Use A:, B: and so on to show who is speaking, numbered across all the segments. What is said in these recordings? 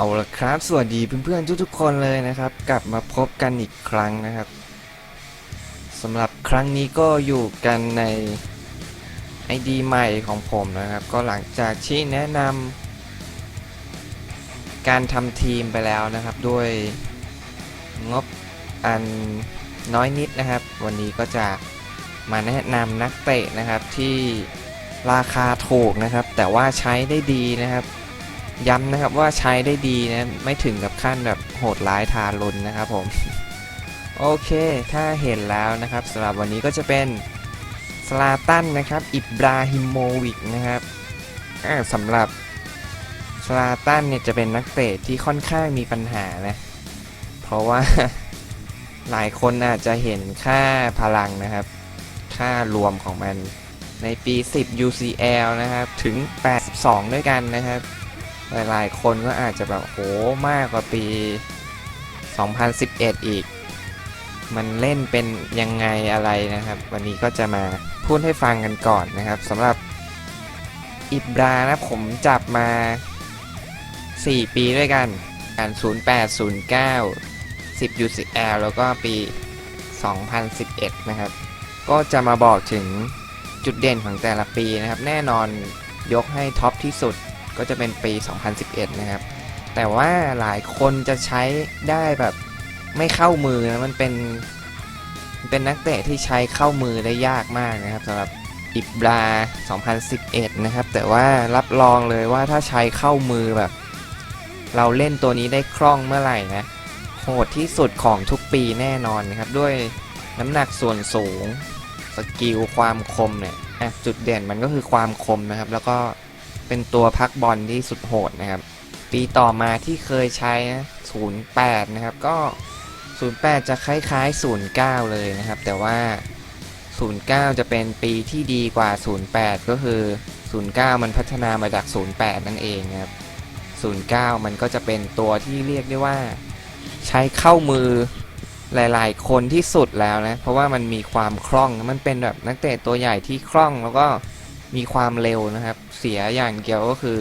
A: เอาละครับ สวัสดีเพื่อนๆทุกๆคนเลยนะครับ กลับมาพบกันอีกครั้งนะครับสำหรับครั้งนี้ก็อยู่กันใน ID ใหม่ของผมนะครับ ก็หลังจากที่แนะนำการทำทีมไปแล้วนะครับ ด้วยงบอันน้อยนิดนะครับ วันนี้ก็จะมาแนะนำนักเตะนะครับที่ราคาถูกนะครับ แต่ว่าใช้ได้ดีนะครับ ย้ำนะครับว่าใช้ได้ดีนะ ไม่ถึงกับขั้นแบบโหดร้ายทารุณนะครับผม โอเคถ้าเห็นแล้วนะครับสำหรับวันนี้ก็จะเป็นสลาตันนะครับ อิบราฮิโมวิกนะครับสำหรับสลาตันเนี่ยจะเป็นนักเตะที่ค่อนข้างมีปัญหานะ เพราะว่าหลายคนอาจจะเห็นค่าพลังนะครับ ค่ารวมของมันในปี 10 UCL นะครับ ถึง 82 ด้วยกันนะครับ หลายๆ คนก็อาจจะแบบโหมากกว่าปี 2011 อีก มันเล่นเป็นยังไงอะไรนะครับ วันนี้ก็จะมาพูดให้ฟังกันก่อนนะครับสำหรับอิบรานะผมจับมา 4 ปีด้วยกันการ 08 09 10 UCL แล้วก็ปี 2011 นะครับ ก็จะมาบอกถึงจุดเด่นของแต่ละปีนะครับ แน่นอนยกให้ท็อปที่สุด ก็จะเป็นปี 2011 นะครับ แต่ว่าหลายคนจะใช้ได้แบบไม่เข้ามือนะมันเป็นเป็นนักเตะที่ใช้เข้ามือได้ยากมากนะครับสำหรับอิบรา 2011 นะครับ แต่ว่ารับรองเลยว่าถ้าใช้เข้ามือแบบ เราเล่นตัวนี้ได้คล่องเมื่อไหร่นะโหดที่สุดของทุกปีแน่นอนนะครับ ด้วยน้ำหนักส่วนสูง สกิลความคมเนี่ยจุดเด่นมันก็คือความคมนะครับ แล้วก็ เป็นตัวพักบอลที่สุดโหดนะครับ ปีต่อมาที่เคยใช้นะ08 นะครับ ก็ 08 จะคล้ายๆ 09 เลยนะครับ แต่ว่า 09 จะเป็นปีที่ดีกว่า 08 ก็คือ 09 มันพัฒนามาจาก 08 นั่นเองครับ 09 มันก็จะเป็นตัวที่เรียกได้ว่า ใช้เข้ามือหลายๆ คนที่สุดแล้วนะ เพราะว่ามันมีความคล่อง มันเป็นแบบนักเตะตัวใหญ่ที่คล่องแล้วก็มีความเร็วนะครับ เสียอย่างเดียวก็คือ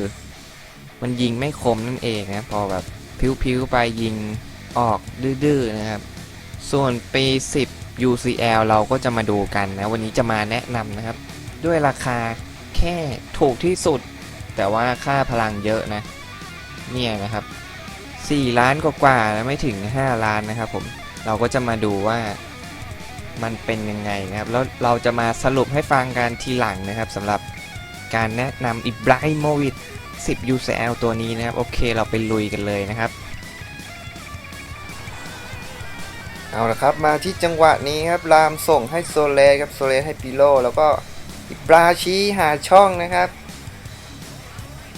A: มันยิงไม่คมนั่นเองนะพอแบบพิ้วๆไปยิงออกดื้อๆนะครับ ส่วนปี 10 UCL เราก็จะมาดูกันนะ วันนี้จะมาแนะนำนะครับ ด้วยราคาแค่ถูกที่สุด แต่ว่าค่าพลังเยอะนะ เนี่ยนะครับ 4 ล้านกว่าๆนะไม่ถึง 5 ล้านนะครับผมเราก็จะมาดูว่ามันเป็นยังไงนะครับ แล้วเราจะมาสรุปให้ฟังกันทีหลังนะครับสำหรับ การแนะนำอิบราฮิโมวิช10 UCL ตัวนี้นะครับ โอเคเราไปลุยกันเลยนะครับ เอาละครับมาที่จังหวะนี้ครับ รามส่งให้โซเลสครับ โซเลสให้ปิโล แล้วก็อิบราชี้หาช่องนะครับ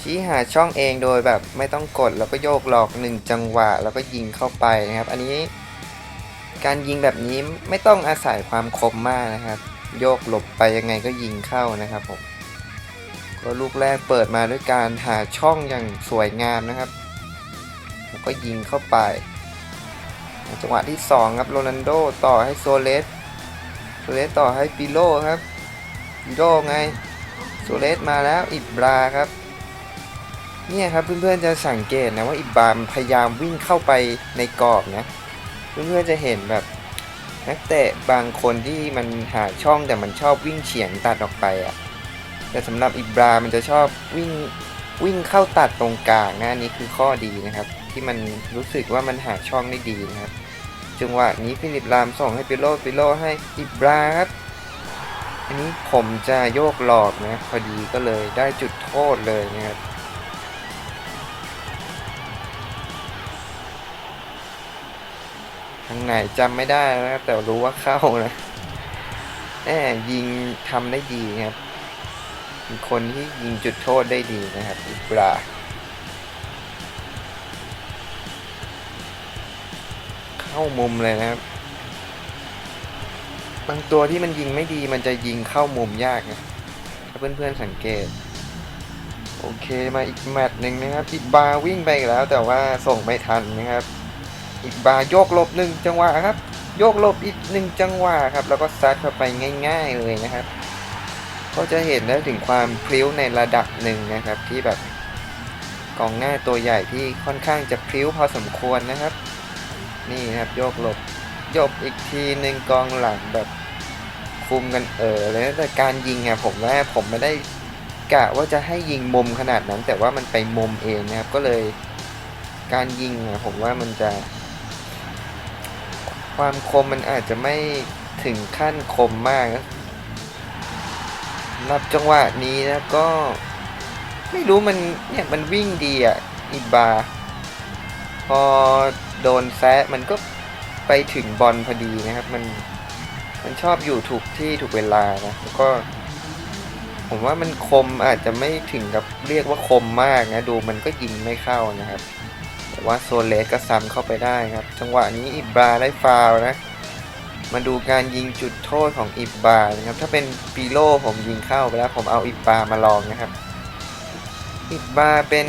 A: ชี้หาช่องเองโดยแบบไม่ต้องกด แล้วก็โยกหลอกหนึ่งจังหวะ แล้วก็ยิงเข้าไปนะครับ อันนี้การยิงแบบนี้ไม่ต้องอาศัยความคมมากนะครับ โยกหลบไปยังไงก็ยิงเข้านะครับผม ก็ลูกแรกเปิดมาด้วยการหาช่องอย่างสวยงามนะครับ แล้วก็ยิงเข้าไป จังหวะที่ 2 ครับโรนันโดต่อให้โซเลส โซเลสต่อให้ปิโลครับปิโลไง โซเลสมาแล้วอิบราครับ เนี่ยครับเพื่อนๆจะสังเกตนะว่าอิบรามพยายามวิ่งเข้าไปในกรอบนะ เพื่อนๆจะเห็นแบบนักเตะบางคนที่มันหาช่องแต่มันชอบวิ่งเฉียงตัดออกไปอะ่ะ แต่สำหรับอิบรามันจะชอบวิ่งวิ่งเข้าตัดตรงกลางนะอันนี้คือข้อดีนะครับ ที่มันรู้สึกว่ามันหาช่องได้ดีนะครับจังหวะนี้ฟิลิปรามส่งให้ปิโลปิโลให้อิบราครับอันนี้ผมจะโยกหลอกนะพอดีก็เลยได้จุดโทษเลยนะครับทางไหนจำไม่ได้นะครับแต่รู้ว่าเข้านะแหมยิงทำได้ดีนะครับ เป็นคนที่ยิงจุดโทษได้ดีนะครับอิบราเข้ามุมเลยนะครับ บางตัวที่มันยิงไม่ดีมันจะยิงเข้ามุมยากนะ ถ้าเพื่อนๆสังเกต โอเคมาอีกแมตช์หนึ่งนะครับ อิบราวิ่งไปแล้วแต่ว่าส่งไม่ทันนะครับอีกบาร์โยกลบหนึ่งจังหวะครับ โยกลบอีกหนึ่งจังหวะครับ แล้วก็ซัดเข้าไปง่าย ๆเลยนะครับ ก็จะเห็นได้ถึงความพลิ้วในระดับหนึ่งนะครับ ที่แบบ
B: กองหน้าตัวใหญ่ที่ค่อนข้างจะพริ้วพอสมควรนะครับ นี่นะครับโยกหลบโยบอีกทีหนึ่งกองหลังแบบคุมกันเออเลยนะแต่การยิงอะผมว่าผมไม่ได้กะว่าจะให้ยิงมุมขนาดนั้น แต่ว่ามันไปมุมเองนะครับ ก็เลยการยิงอะผมว่ามันจะ ความคมมันอาจจะไม่ถึงขั้นคมมาก รับจังหวะนี้นะก็ ไม่รู้มันเนี่ยมันวิ่งดีอะอิบา พอโดนแซะมันก็ไปถึงบอลพอดีนะครับ มันมันชอบอยู่ถูกที่ถูกเวลานะแล้วก็ ผมว่ามันคมอาจจะไม่ถึงกับเรียกว่าคมมากนะ ดูมันก็ยิงไม่เข้านะครับ แต่ว่าโซเลสก็ซ้ำเข้าไปได้ครับ จังหวะนี้อิบราได้ฟาวนะ มาดูการยิงจุดโทษของอิบบานะครับ ถ้าเป็นปีโลผมยิงเข้าไปแล้วผมเอาอิบบามาลองนะครับ อิบบาเป็น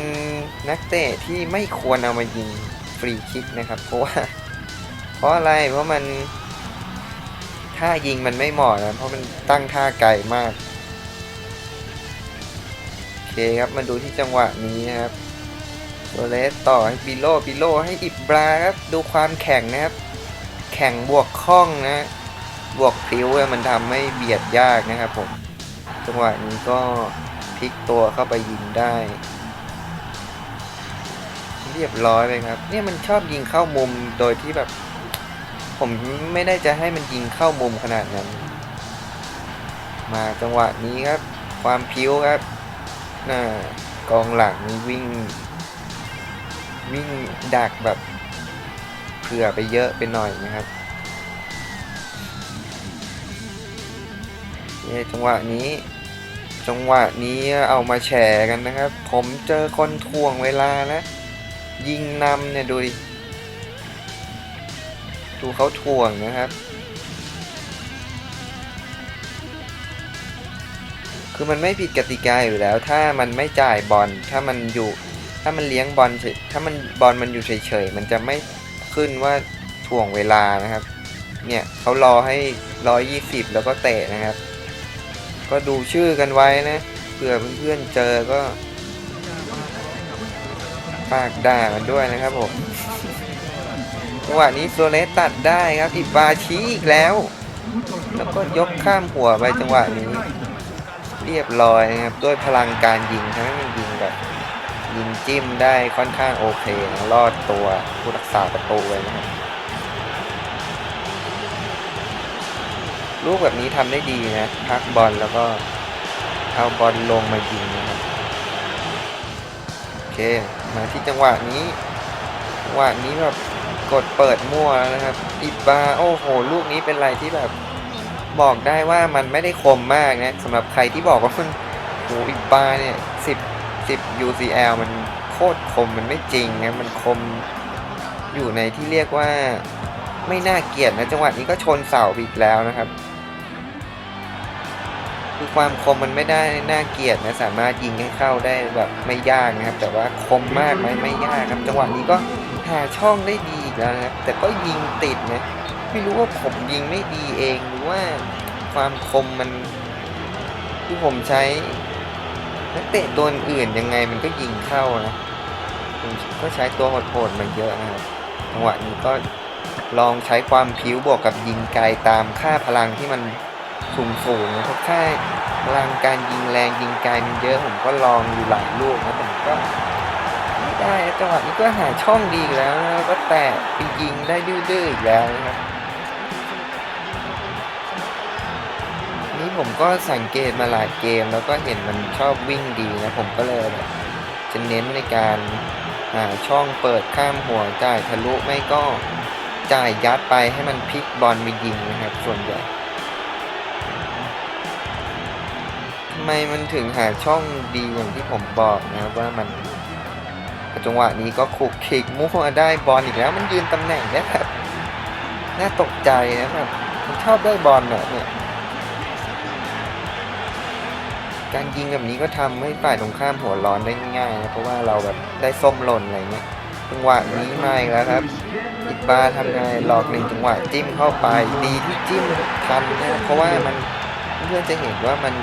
B: นักเตะที่ไม่ควรเอามายิงฟรีคิกนะครับ เพราะว่า เพราะอะไรเพราะมันท่ายิงมันไม่เหมาะนะเพราะมันตั้งท่าไกลมากโอเคครับมาดูที่จังหวะนี้นะครับโซเลสต่อให้ปิโลปิโลให้อิบบาครับดูความแข็งนะครับ ข่งบวกคล่องนะ บวกพลิ้วเนี่ยมันทำให้เบียดยากนะครับผมจังหวะนี้ก็พลิกตัวเข้าไปยิงได้ เรียบร้อยเลยครับ เนี่ยมันชอบยิงเข้ามุมโดยที่แบบ ผมไม่ได้จะให้มันยิงเข้ามุมขนาดนั้น มาจังหวะนี้ครับ ความพิ้วครับน่ากองหลังนี่วิ่ง วิ่งดักแบบ ผื่อไปเยอะไปหน่อยนะครับเนี่ยจังหวะนี้ จังหวะนี้เอามาแชร์กันนะครับ ผมเจอคนทวงเวลานะยิงนำเนี่ยดูดิดูเขาทวงนะครับ คือมันไม่ผิดกติกาอยู่แล้ว ถ้ามันไม่จ่ายบอลถ้ามันอยู่ถ้ามันเลี้ยงบอลเฉยถ้ามันบอลมันอยู่เฉยๆ มันจะไม่ ขึ้นว่าถ่วงเวลานะครับ เนี่ยเขารอให้ร้อยยี่สิบแล้วก็เตะนะครับ ก็ดูชื่อกันไว้นะเผื่อเพื่อนๆเจอก็ฝากด่ากันด้วยนะครับผมจังหวะนี้โซเลสตัดได้ครับอิบาชีอีกแล้ว แล้วก็ยกข้ามหัวไปจังหวะนี้ เรียบร้อยนะครับ ด้วยพลังการยิงทั้งมันยิงแบบ ยิงจิ้มได้ค่อนข้างโอเคนะรอดตัวผู้รักษาประตูไว้นะครับลูกแบบนี้ทำได้ดีนะพักบอลแล้วก็เอาบอลลงมายิงนะครับโอเคมาที่จังหวะนี้จังหวะนี้แบบกดเปิดมั่วนะครับอิบบาโอ้โห ลูกนี้เป็นอะไรที่แบบบอกได้ว่ามันไม่ได้คมมากนะสำหรับใครที่บอกว่ามันโอ้อิบบาเนี่ยสิบ สิบ UCL มันโคตรคมมันไม่จริงนะมันคมอยู่ในที่เรียกว่าไม่น่าเกลียดนะจังหวะนี้ก็ชนเสาอีกแล้วนะครับ คือความคมมันไม่ได้น่าเกลียดนะสามารถยิงให้เข้าได้แบบไม่ยากนะครับ แต่ว่าคมมากไหมไม่ยากครับ จังหวะนี้ก็หาช่องได้ดีอีกแล้วนะครับ แต่ก็ยิงติดนะไม่รู้ว่าผมยิงไม่ดีเองหรือว่าความคมมันที่ผมใช้ นักเตะตัวอื่นยังไงมันก็ยิงเข้านะก็ใช้ตัวโหดๆมาเยอะนะครับจังหวะนี้ก็ลองใช้ความผิวบวกกับยิงไกลตามค่าพลังที่มันสูงสูงๆนะเพราะค่าพลังการยิงแรงยิงไกลมันเยอะผมก็ลองอยู่หลายลูกนะผมก็ไม่ได้จังหวะนี้ก็หาช่องดีแล้วนะก็แตะไปยิงได้ดื้อๆอีกแล้วนะครับ ผมก็สังเกตมาหลายเกม แล้วก็เห็นมันชอบวิ่งดีนะผมก็เลยจะเน้นในการหาช่องเปิดข้ามหัวจ่ายทะลุไม่ก็จ่ายยัดไปให้มันพลิกบอลไปยิงนะครับส่วนใหญ่ทำไมมันถึงหาช่องดีอย่างที่ผมบอกนะว่ามันจังหวะนี้ก็ขุกคิกมั่วได้บอลอีกแล้วมันยืนตำแหน่งได้แบบน่าตกใจนะครับมันชอบได้บอลเนี่ย การยิงแบบนี้ก็ทำให้ฝ่ายตรงข้ามหัวร้อนได้ง่ายนะเพราะว่าเราแบบได้ส้มหล่นอะไรเงี้ยจังหวะนี้มาอีกแล้วครับอิบาทำไงหลอกหนึ่งจังหวะจิ้มเข้าไปดีที่จิ้มทันนะเพราะว่ามันเพื่อนจะเห็นว่ามัน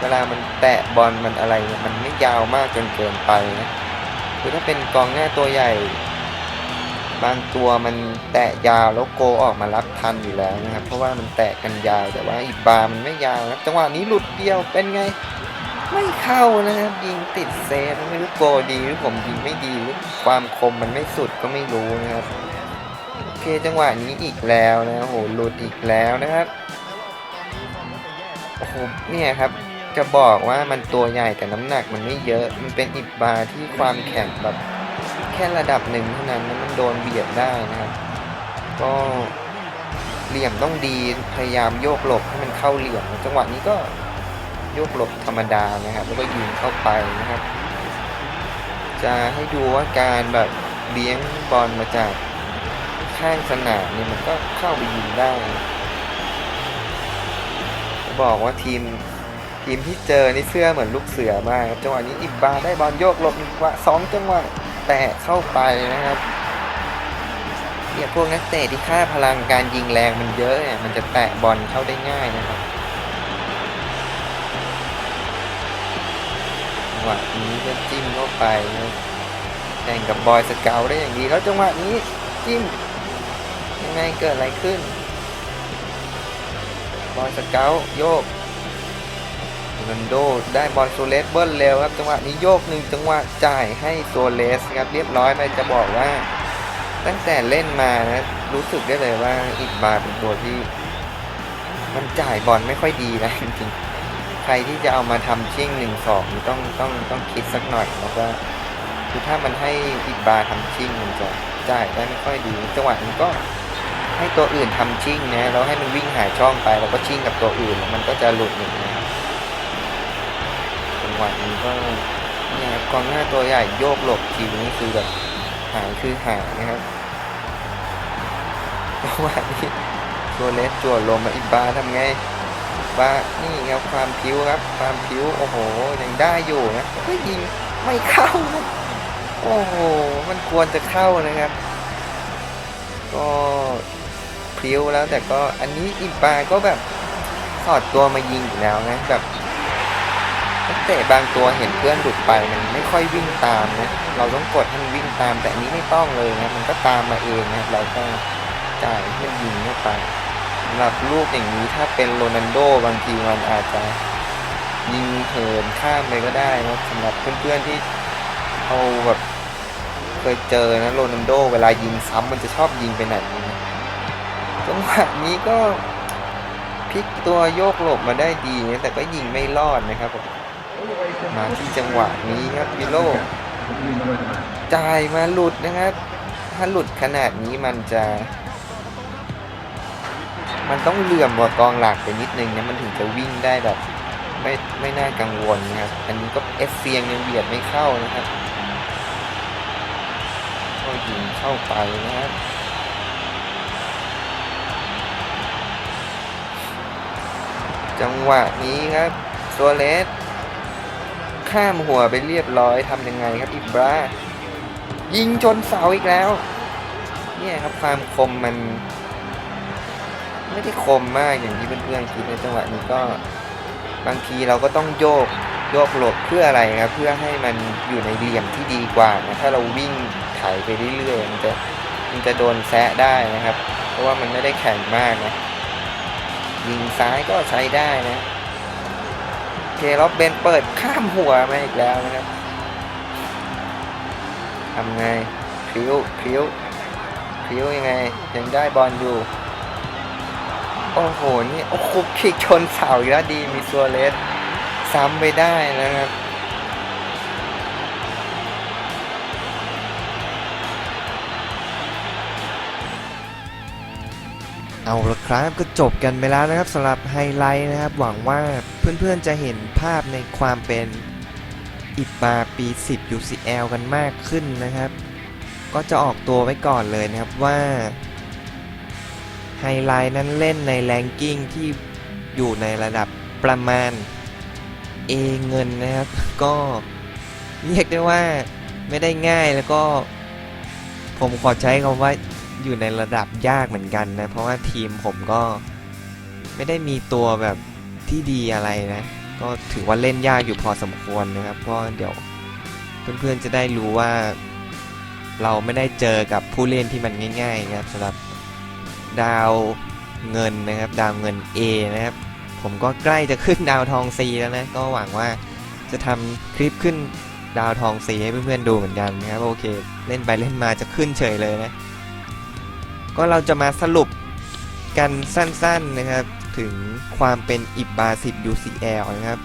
B: เวลามันแตะบอลมันอะไรเนี่ยมันไม่ยาวมากจนเกินไปนะคือถ้าเป็นกองหน้าตัวใหญ่ บางตัวมันแตะยาวแล้วโกออกมารับทันอยู่แล้วนะครับ เพราะว่ามันแตะกันยาวแต่ว่าอีบาร์มันไม่ยาวนะจังหวะนี้หลุดเดียวเป็นไง ไม่เข้านะครับยิงติดเซฟไม่รู้โกดีหรือผมยิงไม่ดีหรือความคมมันไม่สุดก็ไม่รู้นะครับโอเคจังหวะนี้อีกแล้วนะโอ้โหหลุดอีกแล้วนะครับโอ้โหเนี่ยครับจะบอกว่ามันตัวใหญ่แต่น้ำหนักมันไม่เยอะมันเป็นอิบบาที่ความแข็งแบบ ค่ระดับหนึ่งเท่านั้นมันโดนเบียดได้นะครับ ก็เหลี่ยมต้องดีพยายามโยกหลบให้มันเข้าเหลี่ยมจังหวะนี้ก็โยกหลบธรรมดานะครับ แล้วก็ยิงเข้าไปนะครับ จะให้ดูว่าการแบบเลี้ยงบอลมาจากข้างสนามเนี่ยมันก็เข้าไปยิงได้ บอกว่าทีมทีมที่เจอนี่เสื้อเหมือนลูกเสือมากจังหวะนี้อิบบาได้บอลโยกหลบอีกว่าสองจังหวะ แตะเข้าไปนะครับเนี่ยพวกนักเตะที่ค่าพลังการยิงแรงมันเยอะเนี่ยมันจะแตะบอลเข้าได้ง่ายนะครับจังหวะนี้ก็จิ้มเข้าไปนะแข่งกับบอยสเกลได้อย่างดีแล้วจังหวะนี้จิ้มยังไงเกิดอะไรขึ้น บอยสเกลโยก รนัลโดได้บอลโซเลสเบิ้ลเร็วครับจังหวะนี้โยกหนึ่งจังหวะจ่ายให้โซเลสครับเรียบร้อยไปจะบอกว่า ตั้งแต่เล่นมานะรู้สึกได้เลยว่าอีกบาเป็นตัวที่ มันจ่ายบอลไม่ค่อยดีนะจริงๆใครที่จะเอามาทำชิ่งหนึ่งสองต้องต้องต้องคิดสักหน่อยแล้วก็คือถ้ามันให้อีกบาร์ทำชิ่งมันจะจ่ายได้ไม่ค่อยดีจังหวะนี้ก็ให้ตัวอื่นทำชิ่งนะแล้วให้มันวิ่งหาช่องไปแล้วก็ชิ่งกับตัวอื่นแล้วมันก็จะหลุดอย่างนี้ งหวะนี้ก็เนี่ยครับกองหน้าตัวใหญ่โยกหลบทีนี้คือแบบหายคือหายนะครับจังหวะนี้ตัวเลสจั่วลมมาอีบาทำไงว่านี่ครับความผิวครับ ความผิวโอ้โหยังได้อยู่นะก็ยิงไม่เข้าโอ้โหมันควรจะเข้านะครับ ก็พริ้วแล้วแต่ก็อันนี้อิมปาก็แบบสอดตัวมายิงอยู่แล้วนะแบบ นักเตะบางตัวเห็นเพื่อนหลุดไปมันไม่ค่อยวิ่งตามนะเราต้องกดให้มันวิ่งตามแต่อันนี้ไม่ต้องเลยนะมันก็ตามมาเองนะเราก็จ่ายให้มันยิงเข้าไปสำหรับลูกอย่างนี้ถ้าเป็นโรนัลโดบางทีมันอาจจะยิงเหินข้ามไปก็ได้นะสำหรับเพื่อนๆที่เอาแบบเคยเจอนะโรนัลโด เวลายิงซ้ำมันจะชอบยิงไปไหนนะจังหวะนี้ก็พลิกตัวโยกหลบมาได้ดีนะแต่ก็ยิงไม่รอดนะครับผม มาที่จังหวะนี้ครับวิโลจ่ายมาหลุดนะครับ ถ้าหลุดขนาดนี้มันจะ มันต้องเหลื่อมกว่ากองหลักไปนิดนึงนะมันถึงจะวิ่งได้แบบไม่ไม่น่ากังวลนะครับ อันนี้ก็เอฟเซียงยังเบียดไม่เข้านะครับก็ยิงเข้าไปนะครับจังหวะนี้ครับซัวเลส ข้ามหัวไปเรียบร้อยทำยังไงครับอิบรายิงชนเสาอีกแล้ว เนี่ยครับความคมมัน ไม่ได้คมมากอย่างที่เพื่อนๆคิดในจังหวะนี้ก็บางทีเราก็ต้องโยกโยกหลบเพื่ออะไรครับเพื่อให้มันอยู่ในเหลี่ยมที่ดีกว่านะถ้าเราวิ่งไถไปเรื่อยๆมันจะมันจะโดนแซะได้นะครับ เพราะว่ามันไม่ได้แข็งมากนะยิงซ้ายก็ใช้ได้นะ เคล็อบเบนเปิดข้ามหัวมาอีกแล้วนะครับทำไงพลิ้วพลิ้วพลิ้วยังไง ยังได้บอลอยู่ โอ้โห นี่ โอ้โหคิกชนเสาอีกแล้วดีมีซัวเลสซ้ำไปได้นะครับ เอาละครับก็จบกันไปแล้วนะครับสำหรับไฮไลท์นะครับ หวังว่าเพื่อนๆจะเห็นภาพในความเป็นอิบาปี 10 UCL กันมากขึ้นนะครับ ก็จะออกตัวไว้ก่อนเลยนะครับว่าไฮไลท์นั้นเล่นในแรงกิ้งที่อยู่ในระดับประมาณ A เงินนะครับ ก็เรียกได้ว่าไม่ได้ง่ายแล้วก็ผมขอใช้คำว่า อยู่ในระดับยากเหมือนกันนะ เพราะว่าทีมผมก็ไม่ได้มีตัวแบบที่ดีอะไรนะ ก็ถือว่าเล่นยากอยู่พอสมควรนะครับ เพราะเดี๋ยว
A: เพื่อนๆจะได้รู้ว่าเราไม่ได้เจอกับผู้เล่นที่มันง่ายๆนะครับสำหรับดาวเงินนะครับ ดาวเงิน A นะครับ ผมก็ใกล้จะขึ้นดาวทอง C แล้วนะ ก็หวังว่าจะทำคลิปขึ้นดาวทอง C ให้เพื่อนๆดูเหมือนกันนะครับ โอเค เล่นไปเล่นมาจะขึ้นเฉยเลยนะ ก็เราจะมาสรุปกันสั้นๆนะครับ ถึงความเป็นอิบบา10 UCL นะครับ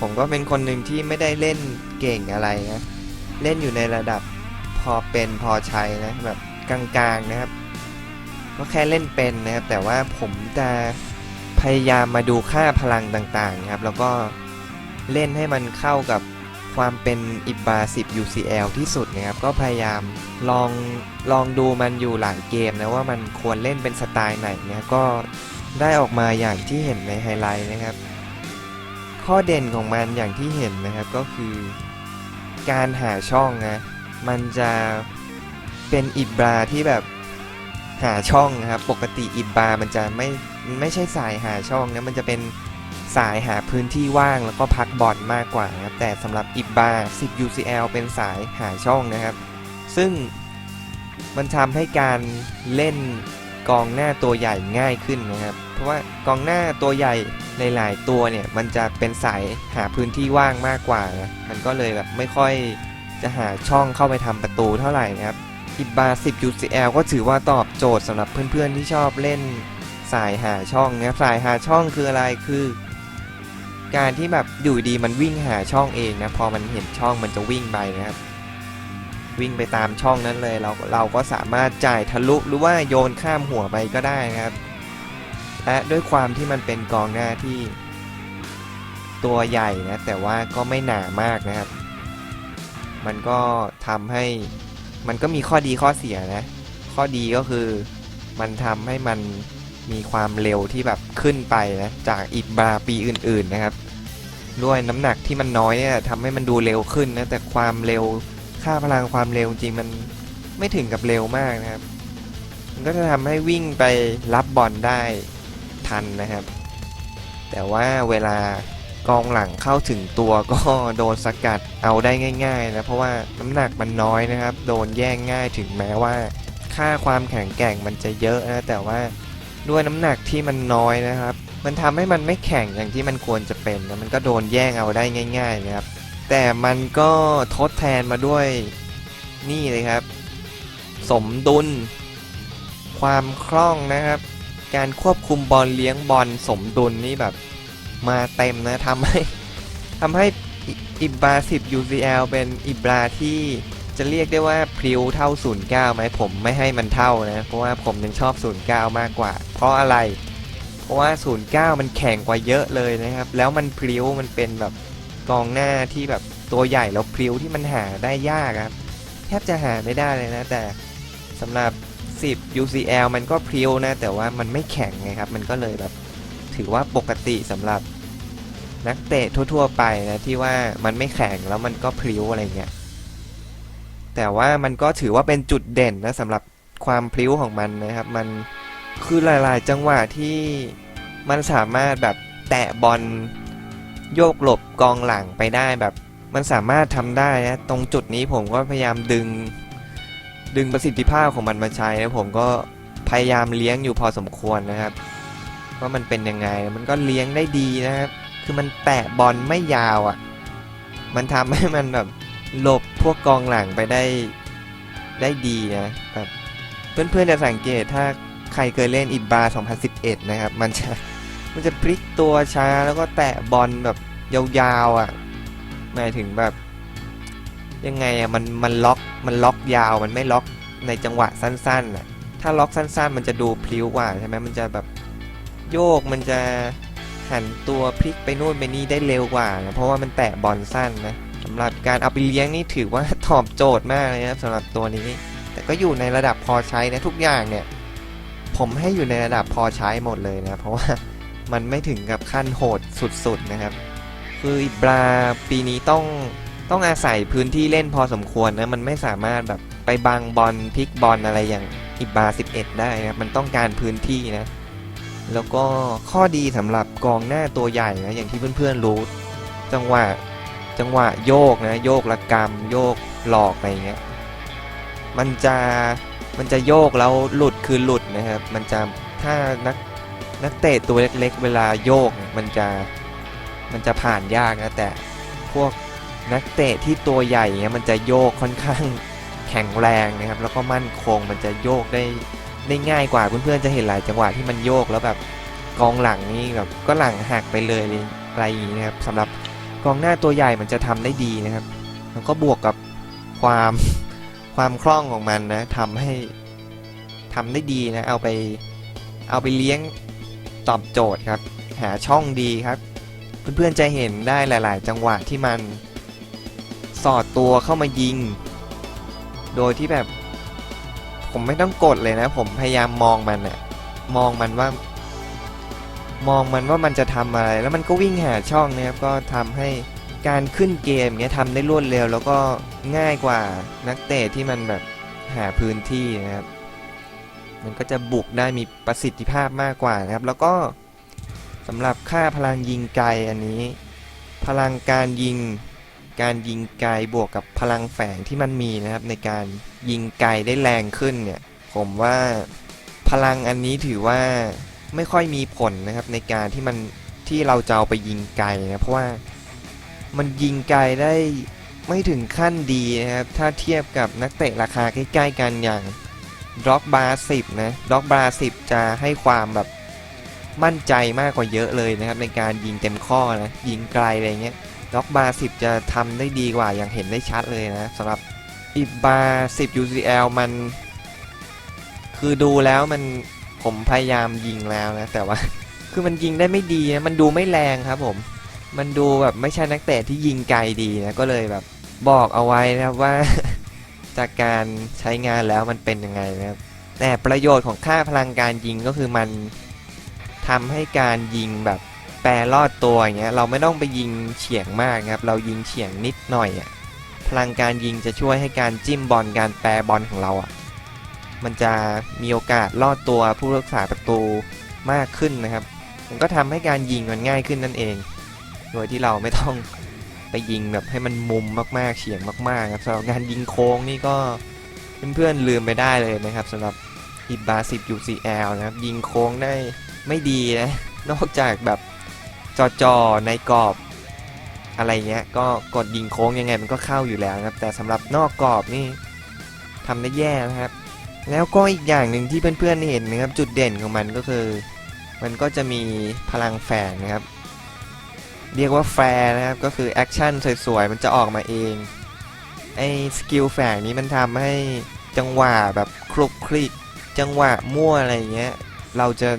A: ผมก็เป็นคนหนึ่งที่ไม่ได้เล่นเก่งอะไรนะ เล่นอยู่ในระดับพอเป็นพอใช้นะแบบกลางๆนะครับ ก็แค่เล่นเป็นนะครับ แต่ว่าผมจะพยายามมาดูค่าพลังต่างๆนะครับ แล้วก็เล่นให้มันเข้ากับ ความเป็นอิบบา10 UCL ที่สุดนะครับ ก็พยายามลองลองดูมันอยู่หลายเกมนะว่ามันควรเล่นเป็นสไตล์ไหนนะก็ได้ออกมาอย่างที่เห็นในไฮไลท์นะครับ ข้อเด่นของมันอย่างที่เห็นนะครับก็คือ การหาช่องนะมันจะเป็นอิบราที่แบบหาช่องนะครับ ปกติอิบรามันจะไม่ไม่ใช่สายหาช่องนะมันจะเป็น สายหาพื้นที่ว่างแล้วก็พักบอลมากกว่านะครับแต่สำหรับอิบบรา10 UCL เป็นสายหาช่องนะครับ ซึ่งมันทำให้การเล่นกองหน้าตัวใหญ่ง่ายขึ้นนะครับ เพราะว่ากองหน้าตัวใหญ่หลายๆตัวเนี่ยมันจะเป็นสายหาพื้นที่ว่างมากกว่านะมันก็เลยแบบไม่ค่อยจะหาช่องเข้าไปทำประตูเท่าไหร่นะครับอิบบา10 UCL ก็ถือว่าตอบโจทย์สำหรับเพื่อนๆที่ชอบเล่นสายหาช่องนะครับสายหาช่องคืออะไรคือ การที่แบบอยู่ดีมันวิ่งหาช่องเองนะพอมันเห็นช่องมันจะวิ่งไปนะครับ วิ่งไปตามช่องนั้นเลยเราเราก็สามารถจ่ายทะลุหรือว่าโยนข้ามหัวไปก็ได้นะครับ และด้วยความที่มันเป็นกองหน้าที่ ตัวใหญ่นะแต่ว่าก็ไม่หนามากนะครับ มันก็ทำให้มันก็มีข้อดีข้อเสียนะ ข้อดีก็คือมันทำให้มันมีความเร็วที่แบบขึ้นไปนะ จากอิบบาปีอื่น ๆ นะครับ ด้วยน้ำหนักที่มันน้อยเนี่ยทำให้มันดูเร็วขึ้นนะแต่ความเร็วค่าพลังความเร็วจริงมันไม่ถึงกับเร็วมากนะครับ มันก็จะทำให้วิ่งไปรับบอลได้ทันนะครับ แต่ว่าเวลากองหลังเข้าถึงตัวก็โดนสกัดเอาได้ง่ายๆนะเพราะว่าน้ำหนักมันน้อยนะครับ โดนแย่งง่ายถึงแม้ว่าค่าความแข็งแกร่งมันจะเยอะนะแต่ว่าด้วยน้ำหนักที่มันน้อยนะครับ มันทำให้มันไม่แข็งอย่างที่มันควรจะเป็นนะมันก็โดนแย่งเอาได้ง่ายๆนะครับ แต่มันก็ทดแทนมาด้วยนี่เลยครับ สมดุล ความคล่องนะครับ การควบคุมบอลเลี้ยงบอลสมดุลนี่แบบมาเต็มนะทำให้ทำให้อิอิบรา10 UCL เป็นอิบบราที่จะเรียกได้ว่าพริ้วเท่า 09ไหมผมไม่ให้มันเท่านะ เพราะว่าผมยังชอบ 09 มากกว่า เพราะอะไร เพราะว่า 09 มันแข็งกว่าเยอะเลยนะครับ แล้วมันพริ้วมันเป็นแบบกองหน้าที่แบบตัวใหญ่แล้วพริ้วที่มันหาได้ยากครับ แทบจะหาไม่ได้เลยนะ แต่สำหรับ 10 UCL มันก็พริ้วนะ แต่ว่ามันไม่แข็งไงครับ มันก็เลยแบบถือว่าปกติสำหรับนักเตะทั่ว ๆ ไปนะที่ว่ามันไม่แข็งแล้วมันก็พริ้วอะไรเงี้ย แต่ว่ามันก็ถือว่าเป็นจุดเด่นนะสำหรับความพริ้วของมันนะครับ มัน คือหลาย ๆ จังหวะที่มันสามารถแบบแตะบอลโยกหลบกองหลังไปได้แบบมันสามารถทำได้นะตรงจุดนี้ผมก็พยายามดึง ดึงประสิทธิภาพของมันมาใช้นะผมก็พยายามเลี้ยงอยู่พอสมควรนะครับว่ามันเป็นยังไงมันก็เลี้ยงได้ดีนะครับ คือมันแตะบอลไม่ยาวอะ่ะ มันทำให้มันแบบหลบพวกกองหลังไปได้ได้ดีนะแบบเพื่อนๆจะสังเกตถ้า ใครเคยเล่นอิบา2011 นะครับ มันจะมันจะพลิกตัวช้าแล้วก็แตะบอลแบบยาวๆอะ่ะหมายถึงแบบ ยังไงอะ่ะมันมันล็อกมันล็อกยาวมันไม่ล็อกในจังหวะสั้นๆอะถ้าล็อกสั้นๆ มันจะดูพลิ้วกว่าใช่ไหมมันจะแบบโยกมันจะหันตัวพลิกไปนู่นไปนี่ได้เร็วกว่านะเพราะว่ามันแตะบอลสั้นนะสำหรับการเอาไปเลี้ยงนี่ถือว่าตอบโจทย์มากเลยนะครับสำหรับตัวนี้ แต่ก็อยู่ในระดับพอใช้นะทุกอย่างเนี่ย ผมให้อยู่ในระดับพอใช้หมดเลยนะเพราะว่ามันไม่ถึงกับขั้นโหดสุดๆนะครับ คืออิบราปีนี้ต้องต้องอาศัยพื้นที่เล่นพอสมควรนะมันไม่สามารถแบบไปบังบอลพลิกบอลอะไรอย่างอิบรา11 ได้นะมันต้องการพื้นที่นะแล้วก็ข้อดีสำหรับกองหน้าตัวใหญ่นะอย่างที่เพื่อนๆรู้ จังหวะจังหวะโยกนะโยกระกรรมโยกหลอกอะไรเงี้ยมันจะ มันจะโยกแล้วหลุดคือหลุดนะครับ มันจะถ้านักนักเตะตัวเล็กๆ เวลาโยกมันจะมันจะผ่านยากนะแต่พวกนักเตะที่ตัวใหญ่เงี้ยมันจะโยกค่อนข้างแข็งแรงนะครับ แล้วก็มั่นคงมันจะโยกได้ได้ง่ายกว่าเพื่อนๆจะเห็นหลายจังหวะที่มันโยกแล้วแบบกองหลังนี่แบบก็หลังหักไปเลยอะไรอย่างนี้นะครับสำหรับกองหน้าตัวใหญ่มันจะทำได้ดีนะครับ แล้วก็บวกกับความ ความคล่องของมันนะทำให้ทำได้ดีนะเอาไปเอาไปเลี้ยงตอบโจทย์ครับ หาช่องดีครับ เพื่อนๆจะเห็นได้หลาย ๆ จังหวะที่มันสอดตัวเข้ามายิง โดยที่แบบผมไม่ต้องกดเลยนะ ผมพยายามมองมันอะมองมันว่า มองมันว่ามันจะทำอะไร แล้วมันก็วิ่งหาช่องนะครับก็ทำให้ การขึ้นเกมเงี้ยทำได้รวดเร็ว แล้วก็ง่ายกว่านักเตะที่มันแบบหาพื้นที่นะครับ มันก็จะบุกได้มีประสิทธิภาพมากกว่านะครับ แล้วก็สำหรับค่าพลังยิงไกลอันนี้ พลังการยิงการยิงไกลบวกกับพลังแฝงที่มันมีนะครับ ในการยิงไกลได้แรงขึ้นเนี่ย ผมว่าพลังอันนี้ถือว่าไม่ค่อยมีผลนะครับในการที่มันที่เราจะเอาไปยิงไกลนะเพราะว่า มันยิงไกลได้ไม่ถึงขั้นดีนะครับ ถ้าเทียบกับนักเตะราคาใกล้ๆกันอย่างด็อกบาสิบนะด็อกบาสิบจะให้ความแบบมั่นใจมากกว่าเยอะเลยนะครับ ในการยิงเต็มข้อนะ ยิงไกลอะไรเงี้ยด็อกบาสิบจะทำได้ดีกว่าอย่างเห็นได้ชัดเลยนะสำหรับอิบบาสิบ UCL มัน คือดูแล้วมันผมพยายามยิงแล้วนะ แต่ว่าคือมันยิงได้ไม่ดีนะมันดูไม่แรงครับผม มันดูแบบไม่ใช่นักเตะที่ยิงไกลดีนะก็เลยแบบบอกเอาไว้นะครับว่า จากการใช้งานแล้วมันเป็นยังไงนะครับแต่ประโยชน์ของค่าพลังการยิงก็คือมันทำให้การยิงแบบแปรลอดตัวอย่างเงี้ยเราไม่ต้องไปยิงเฉียงมากนะครับ เรายิงเฉียงนิดหน่อยอะพลังการยิงจะช่วยให้การจิ้มบอลการแปรบอลของเราอะมันจะมีโอกาสลอดตัวผู้รักษาประตูมากขึ้นนะครับ มันก็ทำให้การยิงมันง่ายขึ้นนั่นเอง โดยที่เราไม่ต้องไปยิงแบบให้มันมุมมากๆเฉียงมากๆครับสำหรับการยิงโค้งนี่ก็เพื่อนๆลืมไปได้เลยนะครับสำหรับอิบา10 UCL นะครับยิงโค้งได้ไม่ดีนะนอกจากแบบจอๆในกรอบอะไรเงี้ยก็กดยิงโค้งยังไงมันก็เข้าอยู่แล้วนะครับ แต่สำหรับนอกกรอบนี่ทำได้แย่นะครับ แล้วก็อีกอย่างหนึ่งที่เพื่อนๆเห็นนะครับ จุดเด่นของมันก็คือ มันก็จะมีพลังแฝงนะครับ เรียกว่าแฟร์นะครับ ก็คือแอคชั่นสวยๆ มันจะออกมาเอง ไอ้สกิลแฝงนี้มันทำให้จังหวะแบบคลุกคลิก จังหวะมั่วอะไรเงี้ย เราจะ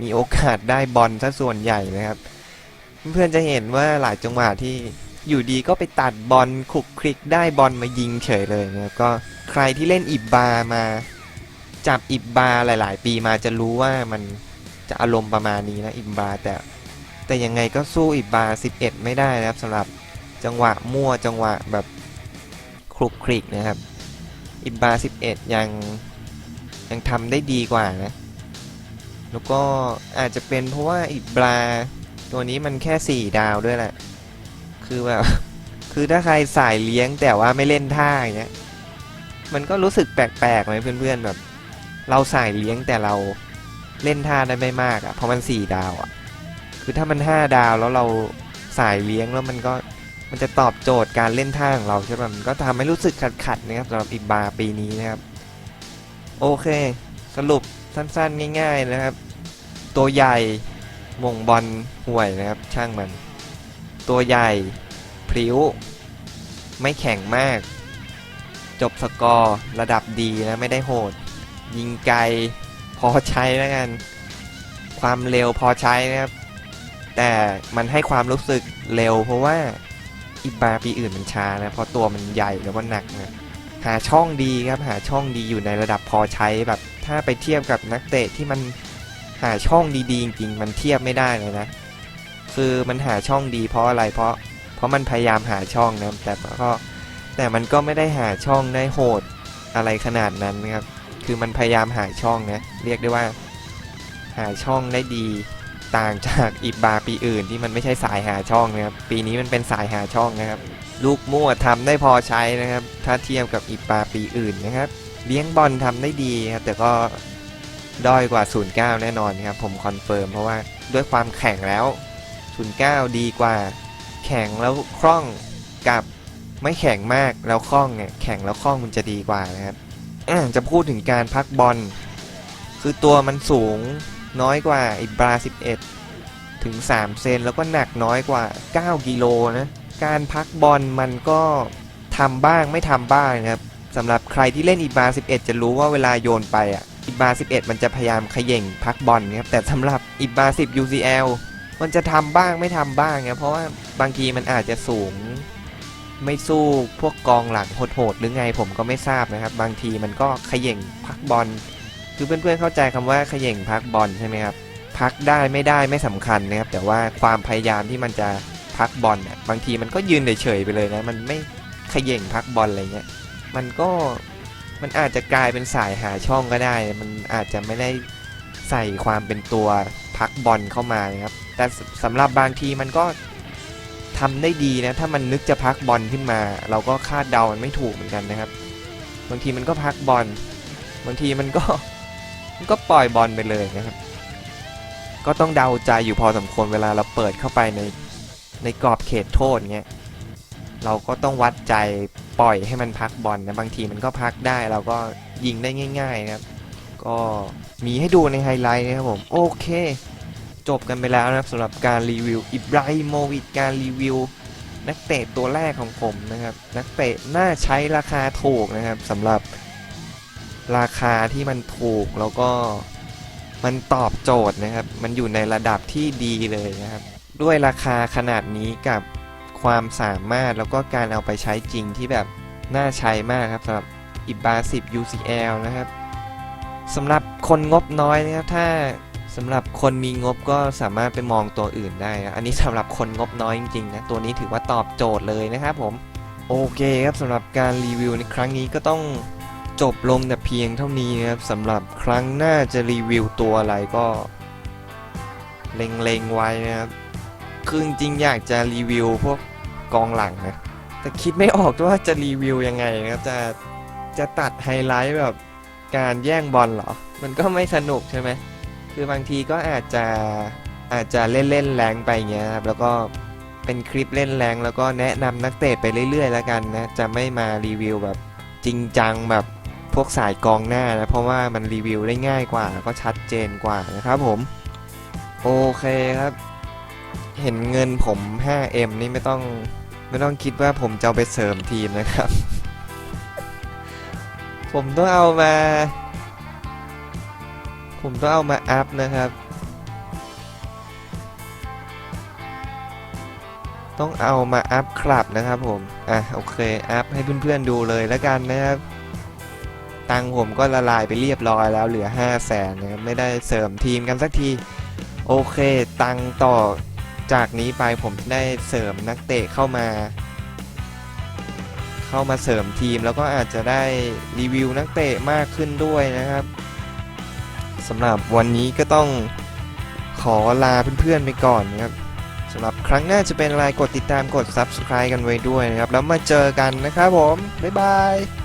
A: มีโอกาสได้บอลซะส่วนใหญ่นะครับ เพื่อนๆจะเห็นว่าหลายจังหวะที่อยู่ดีก็ไปตัดบอลคลุกคลิกได้บอลมายิงเฉยเลยนะครับก็ใครที่เล่นอิบบามาจับอิบบาหลาย ๆ ปีมาจะรู้ว่ามันจะอารมณ์ประมาณนี้นะอิบบาแต่ แต่ยังไงก็สู้อิบา 11 ไม่ได้นะครับสำหรับจังหวะมั่วจังหวะแบบคลุกคลิกนะครับ อิบา 11 ยังยังทำได้ดีกว่านะ แล้วก็อาจจะเป็นเพราะว่าอิบบาตัวนี้มันแค่ 4 ดาวด้วยแหละ คือแบบ คือถ้าใครสายเลี้ยงแต่ว่าไม่เล่นท่าอย่างเงี้ย มันก็รู้สึกแปลกๆไหมเพื่อนๆแบบ เราสายเลี้ยงแต่เราเล่นท่าได้ไม่มากอะ่ะเพราะมันสี่ดาวอะ่ะ คือถ้ามันห้าดาวแล้วเราสายเลี้ยงแล้วมันก็มันจะตอบโจทย์การเล่นท่าของเราใช่ป่ะมันก็ทำให้รู้สึกขัดๆนะครับสำหรับอิบาปีนี้นะครับ โอเค สรุปสั้นๆ ง่าย ๆนะครับ ตัวใหญ่มงบอลห่วยนะครับ ช่างมัน ตัวใหญ่พริ้ว ไม่แข็งมาก จบสกอร์ระดับดีนะไม่ได้โหด ยิงไกลพอใช้แล้วกัน ความเร็วพอใช้นะครับ แต่มันให้ความรู้สึกเร็ว เพราะว่าอิบาปีอื่นมันช้านะเพราะตัวมันใหญ่แล้วก็หนักนะหาช่องดีครับหาช่องดีอยู่ในระดับพอใช้แบบ ถ้าไปเทียบกับนักเตะที่มันหาช่องดีๆจริงๆมันเทียบไม่ได้เลยนะ คือมันหาช่องดีเพราะอะไรเพราะ เพราะมันพยายามหาช่องนะแต่ก็แต่มันก็ไม่ได้หาช่องได้โหดอะไรขนาดนั้นนะครับ คือมันพยายามหาช่องนะ เรียกได้ว่า หาช่องได้ดี ต่างจากอิบบาปีอื่นที่มันไม่ใช่สายหาช่องนะครับ ปีนี้มันเป็นสายหาช่องนะครับ ลูกมั่วทำได้พอใช้นะครับ ถ้าเทียบกับอิบบาปีอื่นนะครับ เลี้ยงบอลทำได้ดีครับ แต่ก็ด้อยกว่า 09 แน่นอนครับ ผมคอนเฟิร์มเพราะว่าด้วยความแข็งแล้ว 09 ดีกว่า แข็งแล้วคล่องกับไม่แข็งมากแล้วคล่องเนี่ยแข็งแล้วคล่องมันจะดีกว่านะครับจะพูดถึงการพักบอลคือตัวมันสูง น้อยกว่าอิบรา 11 ถึง 3 เซนแล้วก็หนักน้อยกว่า 9 กิโลนะ การพักบอลมันก็ทำบ้างไม่ทำบ้างนะครับสำหรับใครที่เล่นอิบา 11 จะรู้ว่าเวลาโยนไปอะอิบา 11 มันจะพยายามขย่งพักบอลนะครับแต่สำหรับอิบรา10 UCL มันจะทำบ้างไม่ทำบ้างนะเพราะว่าบางทีมันอาจจะสูงไม่สู้พวกกองหลังโหดๆหรือไงผมก็ไม่ทราบนะครับ บางทีมันก็ขย่งพักบอล คือเพื่อนๆเข้าใจคำว่าขย่งพักบอลใช่ไหมครับพักได้ไม่ได้ไม่สำคัญนะครับ แต่ว่าความพยายามที่มันจะพักบอลเนี่ยบางทีมันก็ยืนเฉยๆไปเลยนะ มันไม่ขย่งพักบอลอะไรเงี้ยมันก็มันอาจจะกลายเป็นสายหาช่องก็ได้ มันอาจจะไม่ได้ใส่ความเป็นตัวพักบอลเข้ามานะครับ แต่สสำหรับบางทีมันก็ทำได้ดีนะ ถ้ามันนึกจะพักบอลขึ้นมา เราก็คาดเดามันไม่ถูกเหมือนกันนะครับ บางทีมันก็พักบอล บางทีมันก็ ก็ปล่อยบอลไปเลยนะครับ ก็ต้องเดาใจอยู่พอสมควรเวลาเราเปิดเข้าไปในในกรอบเขตโทษเงี้ย เราก็ต้องวัดใจปล่อยให้มันพักบอลนะบางทีมันก็พักได้เราก็ยิงได้ง่ายๆนะครับ ก็มีให้ดูในไฮไลท์นะครับผมโอเค จบกันไปแล้วนะครับสำหรับการรีวิวอิบราฮิโมวิชการรีวิว นักเตะตัวแรกของผมนะครับ นักเตะน่าใช้ราคาถูกนะครับสำหรับ ราคาที่มันถูกแล้วก็มันตอบโจทย์นะครับ มันอยู่ในระดับที่ดีเลยนะครับ ด้วยราคาขนาดนี้กับความสามารถแล้วก็การเอาไปใช้จริงที่แบบน่าใช้มากครับสำหรับอิบา10 UCL นะครับสำหรับคนงบน้อยนะครับถ้าสำหรับคนมีงบก็สามารถไปมองตัวอื่นได้นะอันนี้สำหรับคนงบน้อยจริงๆนะตัวนี้ถือว่าตอบโจทย์เลยนะครับผมโอเคครับสำหรับการรีวิวในครั้งนี้ก็ต้อง จบลงแต่เพียงเท่านี้นะครับสำหรับครั้งหน้าจะรีวิวตัวอะไรก็ เล็งๆไว้นะครับคือจริงอยากจะรีวิวพวกกองหลังนะแต่คิดไม่ออกว่าจะรีวิวยังไงนะครับจะจะตัดไฮไลท์แบบการแย่งบอลเหรอ มันก็ไม่สนุกใช่ไหมคือบางทีก็อาจจะอาจจะเล่นเล่นๆแรงไปเงี้ยครับแล้วก็เป็นคลิปเล่นแรงแล้วก็แนะนำนักเตะไปเรื่อยๆ แล้วกันนะ จะไม่มารีวิวแบบจริงจังแบบ พวกสายกองหน้านะ เพราะว่ามันรีวิวได้ง่ายกว่าแล้วก็ชัดเจนกว่านะครับผม โอเคครับ เห็นเงินผม 5M นี่ไม่ต้องไม่ต้องคิดว่าผมจะเอาไปเสริมทีมนะครับ ผมต้องเอามา ผมต้องเอามาอัพนะครับ ต้องเอามาอัพคลับนะครับผม อะโอเค อัพให้เพื่อนๆดูเลยแล้วกันนะครับ ตังผมก็ละลายไปเรียบร้อยแล้วเหลือ 5 0 0แสนนะครับไม่ได้เสริมทีมกันสักที โอเค ตังต่อจากนี้ไปผมได้เสริมนักเตะเข้ามา เข้ามาเสริมทีมแล้วก็อาจจะได้รีวิวนักเตะมากขึ้นด้วยนะครับสำหรับวันนี้ก็ต้องขอลาเพื่อนๆไปก่อนนะครับสำหรับครั้งหน้าจะเป็นอะไรกดติดตามกด Subscribe กันไว้ด้วยนะครับ แล้วมาเจอกันนะครับผม บ๊ายบาย